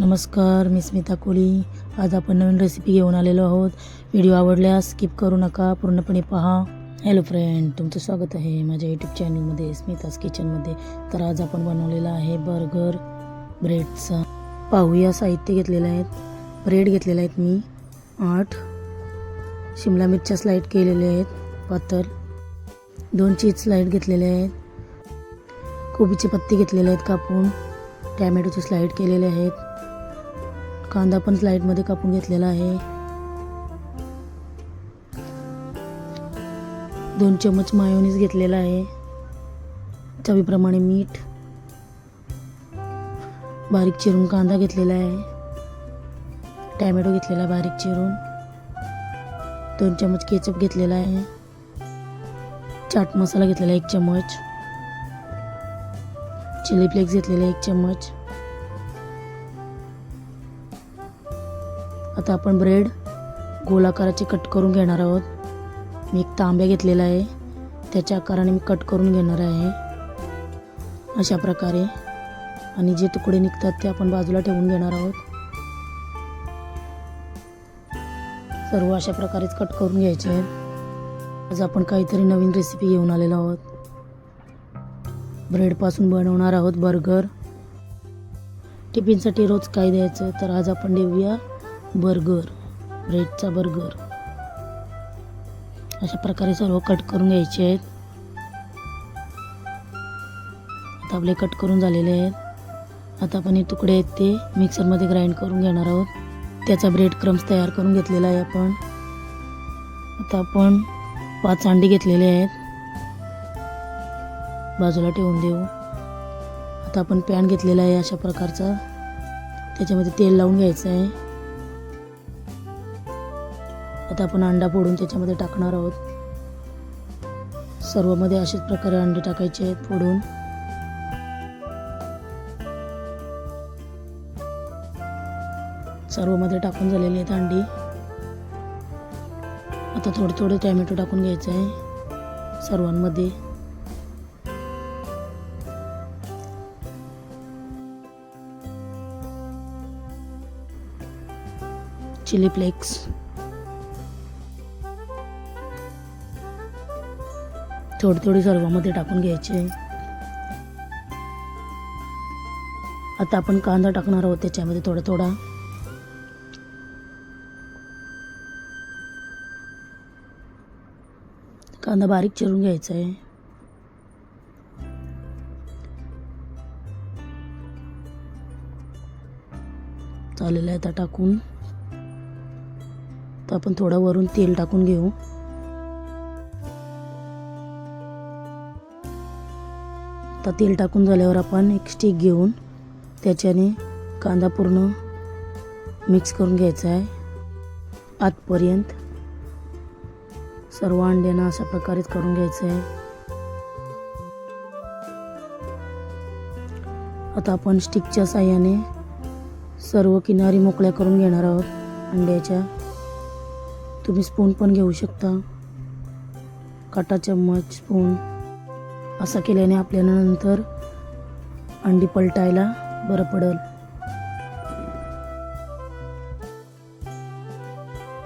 नमस्कार मी स्मिता कोळी. आज आपण नवीन रेसिपी घेऊन आलेलो आहोत. व्हिडिओ आवडल्यास स्किप करू नका. पूर्णपणे पहा. हॅलो फ्रेंड तुमचं स्वागत आहे माझ्या यूट्यूब चॅनलमध्ये स्मिताज किचनमध्ये तर आज आपण बनवलेला आहे बर्गर ब्रेडचा पाहूया साहित्य घेतलेलं आहेत ब्रेड घेतलेला आहेत मी. आठ. शिमला मिरच्या स्लाईड केलेल्या आहेत. पातळ. दोन चीज स्लाईड घेतलेले आहेत. कोबीचे पत्ते घेतलेले आहेत कापून. टॅमॅटोचे स्लाईड केलेले आहेत. कांदा पण स्लाईडमध्ये कापून घेतलेला आहे. दोन चमच मायोनीज घेतलेला आहे. चवीप्रमाणे मीठ. बारीक चिरून कांदा घेतलेला आहे. टॅमॅटो घेतलेला आहे बारीक चिरून. दोन चमच केचप घेतलेला आहे. चाट मसाला घेतलेला आहे एक चमच चिली फ्लेक्स घेतलेला आहे एक चम्मच. आता आपण ब्रेड गोलाकाराचे कट करून घेणार आहोत. मी एक तांब्या घेतलेला आहे. त्याच्या आकाराने मी कट करून घेणार आहे. अशा प्रकारे आणि जे तुकडे निघतात ते आपण बाजूला ठेवून घेणार आहोत. सर्व अशा प्रकारेच कट करून घ्यायचे आहेत. आज आपण काहीतरी नवीन रेसिपी घेऊन आलेलो आहोत. ब्रेडपासून बनवणार आहोत बर्गर. टिफिनसाठी रोज काय द्यायचं तर आज आपण देऊया बर्गर ब्रेडचा बर्गर. अशा प्रकारे सर्व कट करून घ्यायचे आहेत. आता आपले कट करून झालेले आहेत. आता आपण हे तुकडे आहेत ते मिक्सरमध्ये ग्राइंड करून घेणार आहोत. त्याचा ब्रेड क्रम्स तयार करून घेतलेला आहे आपण. आता आपण पाच अंडी घेतलेले आहेत. बाजूला ठेवून देऊ. आता आपण पॅन घेतलेला आहे अशा प्रकारचा. त्याच्यामध्ये तेल लावून घ्यायचं आहे. आता आपण अंडा फोडून त्याच्यामध्ये टाकणार आहोत. सर्वमध्ये अशाच प्रकारे अंडे टाकायचे आहेत फोडून. सर्वमध्ये टाकून झालेली आहेत अंडी. आता थोडे थोडे टॅमॅटो टाकून घ्यायचं आहे सर्वांमध्ये. Chilli flakes. थोडी थोडी सर्वामध्ये टाकून घ्यायचे. आता आपण कांदा टाकणार आहोत त्याच्यामध्ये थोडा थोडा. कांदा बारीक चिरून घ्यायचा आहे चालेल आहे आता टाकून. तर आपण थोडं वरून तेल टाकून घेऊ. आता तेल टाकून झाल्यावर आपण एक स्टिक घेऊन त्याच्याने कांदा पूर्ण मिक्स करून घ्यायचा आहे. आतपर्यंत सर्व अंड्यांना अशा प्रकारेच करून घ्यायचं आहे. आता आपण स्टिकच्या साह्याने सर्व किनारी मोकळ्या करून घेणार आहोत. अंड्याच्या तुम्ही स्पून पण घेऊ शकता. काटा चम्मच स्पून असं केल्याने आपल्याला नंतर अंडी पलटायला बरं पडेल.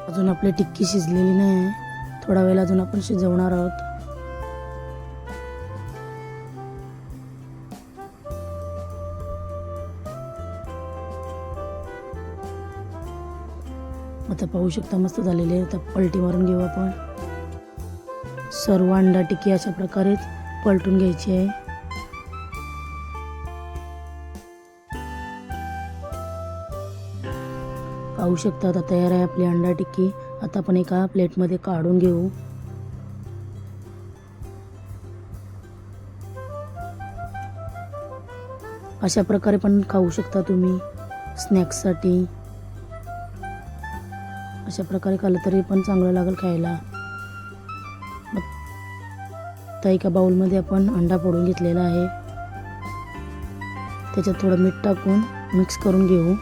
अजून आपली टिक्की शिजलेली नाही आहे. थोडा वेळ अजून आपण शिजवणार आहोत. आता पाहू शकता मस्त झालेले आहे. आता पलटी मारून घेऊ आपण. सर्व अंडा टिक्की अशा प्रकारे पलटून घ्यायची. आहे पाहू शकता आता तयार आहे आपली अंडा टिक्की. आता आपण एका प्लेटमध्ये काढून घेऊ. अशा प्रकारे पण खाऊ शकता तुम्ही स्नॅक्ससाठी. अशा प्रकारे खाल्लं तरी पण चांगलं लागेल खायला. आता एका बाउलमध्ये आपण अंडा फोडून घेतलेला आहे. त्याच्यात थोडं मीठ टाकून मिक्स करून घेऊ.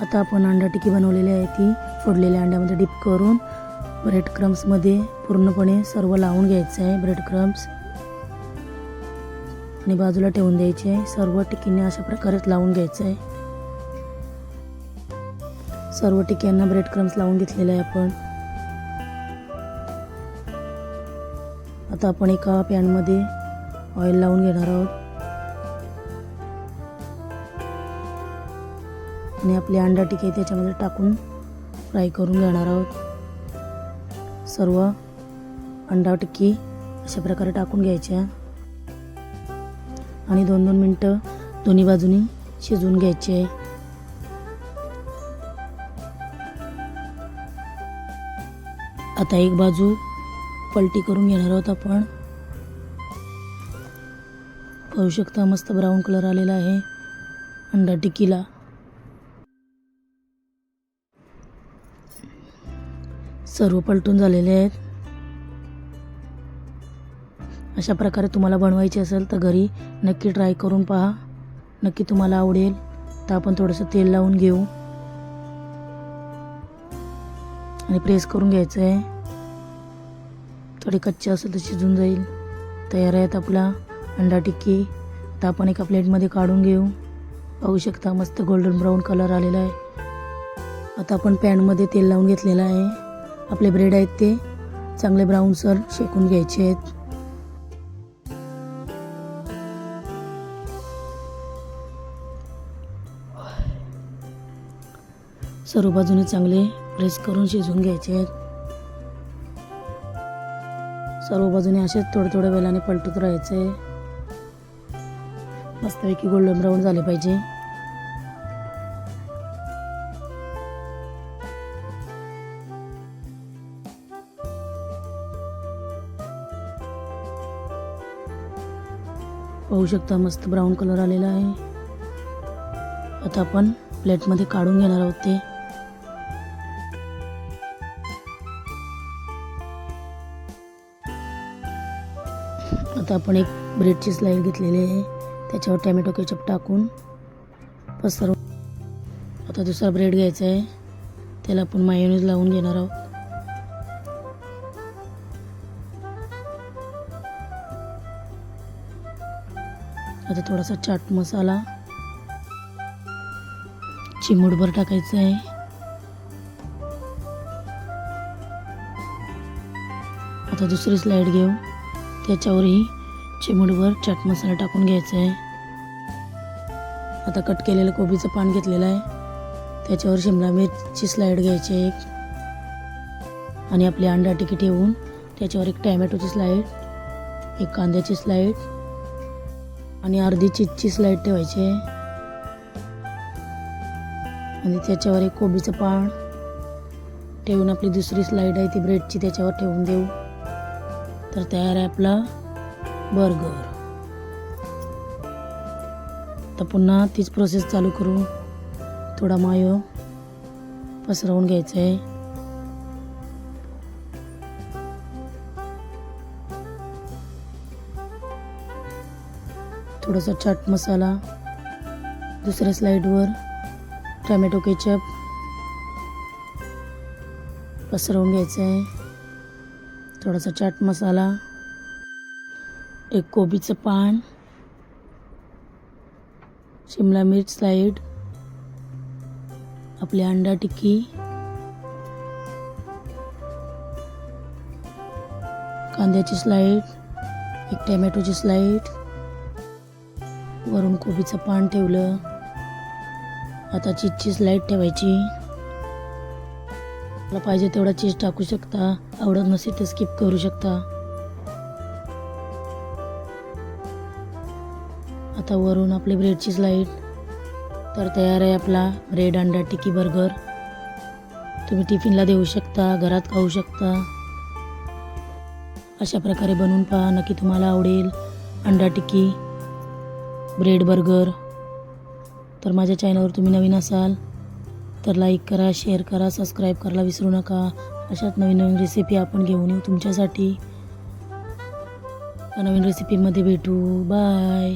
आता आपण अंडा टिक्की बनवलेली आहे ती फोडलेल्या अंड्यामध्ये डिप करून ब्रेड क्रम्समध्ये पूर्णपणे सर्व लावून घ्यायचं आहे ब्रेड क्रम्स आणि बाजूला ठेवून द्यायचे आहे सर्व टिकीने अशा प्रकारेच लावून घ्यायचं आहे. सर्व टिक्यांना ब्रेड क्रम्स लावून घेतलेले आहे आपण. आता आपण एका पॅनमध्ये ऑइल लावून घेणार आहोत. आणि आपली अंडा टिके त्याच्यामध्ये टाकून फ्राय करून घेणार आहोत. सर्व अंडा टिक्की अशा प्रकारे टाकून घ्यायच्या. आणि दोन दोन मिनटं दोन्ही बाजूनी शिजवून घ्यायचे. आहे आता एक बाजू पलटी करून घेणार आहोत आपण. पाहू शकता मस्त ब्राऊन कलर आलेला आहे. अंडा टिक्कीला. सर्व पलटून झालेले आहेत. अशा प्रकारे तुम्हाला बनवायचे असेल तर घरी नक्की ट्राय करून पहा. नक्की तुम्हाला आवडेल तर आपण थोडंसं तेल लावून घेऊ. आणि प्रेस करून घ्यायचं आहे. थोडी कच्चे असेल तर शिजून जाईल. तयार आहेत आपला अंडा टिक्की. तर आपण एका प्लेटमध्ये काढून घेऊ. पाहू शकता मस्त गोल्डन ब्राऊन कलर आलेला आहे. आता आपण पॅनमध्ये तेल लावून घेतलेलं आहे. आपले ब्रेड आहेत ते. चांगले ब्राऊनसर शेकून घ्यायचे आहेत. सर्व बाजूने चांगले प्रेस करून शिजवून घ्यायचे आहेत. सर्व बाजूने असेच थोडे थोडे वेळाने पलटत राहायचे. मस्तपैकी गोल्डन ब्राऊन झाले पाहिजे. पाहू शकता मस्त ब्राऊन कलर आलेला आहे. आता आपण प्लेटमध्ये काढून घेणार आहोत ते. आता आपण एक ब्रेडची स्लाईड घेतलेली आहे. त्याच्यावर टॅमॅटो केचप टाकून पसरव. आता दुसरा ब्रेड घ्यायचा आहे. त्याला आपण मायोनीज लावून घेणार आहोत. आता थोडासा चाट मसाला. चिमूटभर टाकायचं आहे. आता दुसरी स्लाईड घेऊ. त्याच्यावरही चिमूटभर चाट मसाला टाकून घ्यायचा आहे आता कट केलेलं कोबीचं पान घेतलेलं आहे. त्याच्यावर शिमला मिरची स्लाईड घ्यायची आहे एक. आणि आपली अंडा टिकी ठेवून त्याच्यावर एक टॅमॅटोची स्लाईड एक कांद्याची स्लाईड आणि अर्धी चीजची स्लाईड ठेवायची आहे. आणि त्याच्यावर एक कोबीचं पान ठेवून आपली दुसरी स्लाईड आहे ती ब्रेडची त्याच्यावर ठेवून देऊ. तर तयार आहे आपला बर्गर तर पुन्हा तीच प्रोसेस चालू करू. थोडा मायो पसरवून घ्यायचं आहे थोडासा चाट मसाला दुसऱ्या स्लाईडवर टॅमॅटो केचप पसरवून घ्यायचं आहे थोडासा चाट मसाला. एक कोबीचं पान शिमला मिर्च स्लाईड आपली अंडा टिक्की कांद्याची स्लाईड एक टॅमॅटोची स्लाईड वरून कोबीचं पान ठेवलं. आता चीजची स्लाईड ठेवायची. मला पाहिजे तेवढा चीज टाकू शकता. आवडत नसेल तर स्किप करू शकता. आता वरून आपली ब्रेडची स्लाईड तर तयार आहे आपला ब्रेड अंडा टिक्की बर्गर तुम्ही टिफिनला देऊ शकता घरात खाऊ शकता. अशा प्रकारे बनवून पहा नक्की तुम्हाला आवडेल अंडा टिक्की ब्रेड बर्गर तर माझ्या चॅनलवर तुम्ही नवीन असाल तर लाईक करा शेअर करा सबस्क्राईब करायला विसरू नका. अशाच नवीन नवीन रेसिपी आपण घेऊन येऊ तुमच्यासाठी. नवीन रेसिपीमध्ये भेटू. बाय